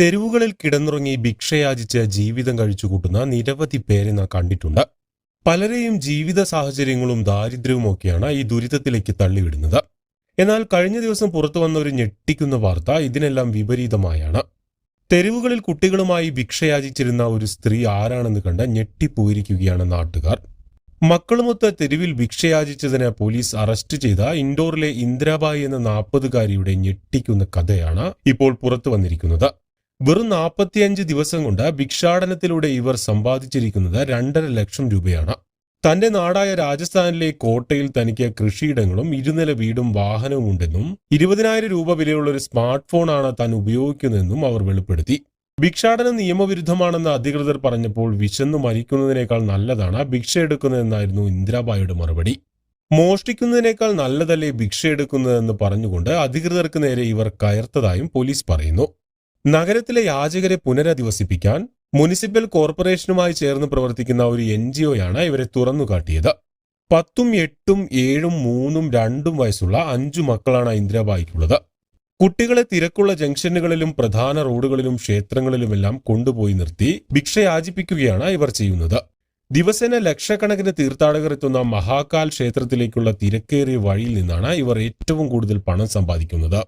തെരുവുകളിൽ കിടന്നുറങ്ങി ഭിക്ഷയാചിച്ച് ജീവിതം കഴിച്ചുകൂട്ടുന്ന നിരവധി പേരെ നാം കണ്ടിട്ടുണ്ട്. പലരെയും ജീവിത സാഹചര്യങ്ങളും ദാരിദ്ര്യവുമൊക്കെയാണ് ഈ ദുരിതത്തിലേക്ക് തള്ളിവിടുന്നത്. എന്നാൽ കഴിഞ്ഞ ദിവസം പുറത്തു വന്ന ഒരു ഞെട്ടിക്കുന്ന വാർത്ത ഇതിനെല്ലാം വിപരീതമായാണ്. തെരുവുകളിൽ കുട്ടികളുമായി ഭിക്ഷയാചിച്ചിരുന്ന ഒരു സ്ത്രീ ആരാണെന്ന് കണ്ട് ഞെട്ടിപ്പോയിരിക്കുകയാണ് നാട്ടുകാർ. മക്കളുമൊത്ത് തെരുവിൽ ഭിക്ഷയാചിച്ചതിന് പോലീസ് അറസ്റ്റ് ചെയ്ത ഇൻഡോറിലെ ഇന്ദിരാബായി എന്ന നാൽപ്പതുകാരിയുടെ ഞെട്ടിക്കുന്ന കഥയാണ് ഇപ്പോൾ പുറത്തു വന്നിരിക്കുന്നത്. വെറും നാൽപ്പത്തിയഞ്ച് ദിവസം കൊണ്ട് ഭിക്ഷാടനത്തിലൂടെ ഇവർ സമ്പാദിച്ചിരിക്കുന്നത് രണ്ടര ലക്ഷം രൂപയാണ്. തന്റെ നാടായ രാജസ്ഥാനിലെ കോട്ടയിൽ തനിക്ക് കൃഷിയിടങ്ങളും ഇരുനില വീടും വാഹനവും ഉണ്ടെന്നും ഇരുപതിനായിരം രൂപ വിലയുള്ള ഒരു സ്മാർട്ട് ഫോണാണ് താൻ ഉപയോഗിക്കുന്നതെന്നും അവർ വെളിപ്പെടുത്തി. ഭിക്ഷാടനം നിയമവിരുദ്ധമാണെന്ന് അധികൃതർ പറഞ്ഞപ്പോൾ വിശന്നു മരിക്കുന്നതിനേക്കാൾ നല്ലതാണ് ഭിക്ഷ എടുക്കുന്നതെന്നായിരുന്നു ഇന്ദിരാബായിയുടെ മറുപടി. മോഷ്ടിക്കുന്നതിനേക്കാൾ നല്ലതല്ലേ ഭിക്ഷ എടുക്കുന്നതെന്ന് പറഞ്ഞുകൊണ്ട് അധികൃതർക്ക് നേരെ ഇവർ കയർത്തതായും പോലീസ് പറയുന്നു. നഗരത്തിലെ യാചകരെ പുനരധിവസിപ്പിക്കാൻ മുനിസിപ്പൽ കോർപ്പറേഷനുമായി ചേർന്ന് പ്രവർത്തിക്കുന്ന ഒരു എൻ ജി ഒയാണ് ഇവരെ തുറന്നുകാട്ടിയത്. പത്തും എട്ടും ഏഴും മൂന്നും രണ്ടും വയസ്സുള്ള അഞ്ചു മക്കളാണ് ഇന്ദിരാബായിക്കുള്ളത് കുട്ടികളെ തിരക്കുള്ള ജംഗ്ഷനുകളിലും പ്രധാന റോഡുകളിലും ക്ഷേത്രങ്ങളിലുമെല്ലാം കൊണ്ടുപോയി നിർത്തി ഭിക്ഷയാചിപ്പിക്കുകയാണ് ഇവർ ചെയ്യുന്നത്. ദിവസേന ലക്ഷക്കണക്കിന് തീർത്ഥാടകർ എത്തുന്ന മഹാകാൽ ക്ഷേത്രത്തിലേക്കുള്ള തിരക്കേറിയ വഴിയിൽ നിന്നാണ് ഇവർ ഏറ്റവും കൂടുതൽ പണം സമ്പാദിക്കുന്നത്.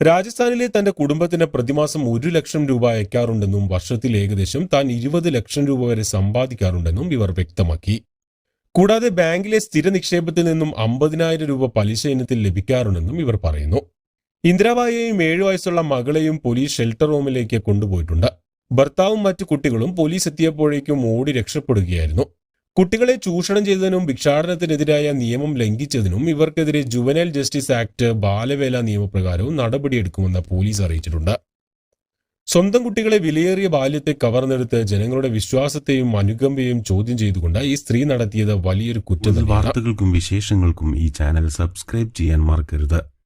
രാജസ്ഥാനിലെ തന്റെ കുടുംബത്തിന് പ്രതിമാസം ഒരു ലക്ഷം രൂപ അയക്കാറുണ്ടെന്നും വർഷത്തിൽ ഏകദേശം താൻ ഇരുപത് ലക്ഷം രൂപ വരെ സമ്പാദിക്കാറുണ്ടെന്നും ഇവർ വ്യക്തമാക്കി. കൂടാതെ ബാങ്കിലെ സ്ഥിര നിക്ഷേപത്തിൽ നിന്നും അമ്പതിനായിരം രൂപ പലിശ ഇനത്തിൽ ലഭിക്കാറുണ്ടെന്നും ഇവർ പറയുന്നു. ഇന്ദിരാബായിയെയും ഏഴു വയസ്സുള്ള മകളെയും പോലീസ് ഷെൽട്ടർ റൂമിലേക്ക് കൊണ്ടുപോയിട്ടുണ്ട്. ഭർത്താവും മറ്റു കുട്ടികളും പോലീസ് എത്തിയപ്പോഴേക്കും ഓടി രക്ഷപ്പെടുകയായിരുന്നു. കുട്ടികളെ ചൂഷണം ചെയ്തതിനും ഭിക്ഷാടനത്തിനെതിരായ നിയമം ലംഘിച്ചതിനും ഇവർക്കെതിരെ ജുവനൈൽ ജസ്റ്റിസ് ആക്ട് ബാലവേല നിയമപ്രകാരവും നടപടിയെടുക്കുമെന്ന് പോലീസ് അറിയിച്ചിട്ടുണ്ട്. സ്വന്തം കുട്ടികളെ വിലയേറിയ ബാല്യത്തെ കവർന്നെടുത്ത് ജനങ്ങളുടെ വിശ്വാസത്തെയും അനുകമ്പയും ചോദ്യം ചെയ്തുകൊണ്ട് ഈ സ്ത്രീ നടത്തിയത് വലിയൊരു കുറ്റം വാർത്തകൾക്കും വിശേഷങ്ങൾക്കും ഈ ചാനൽ സബ്സ്ക്രൈബ് ചെയ്യാൻ മറക്കരുത്.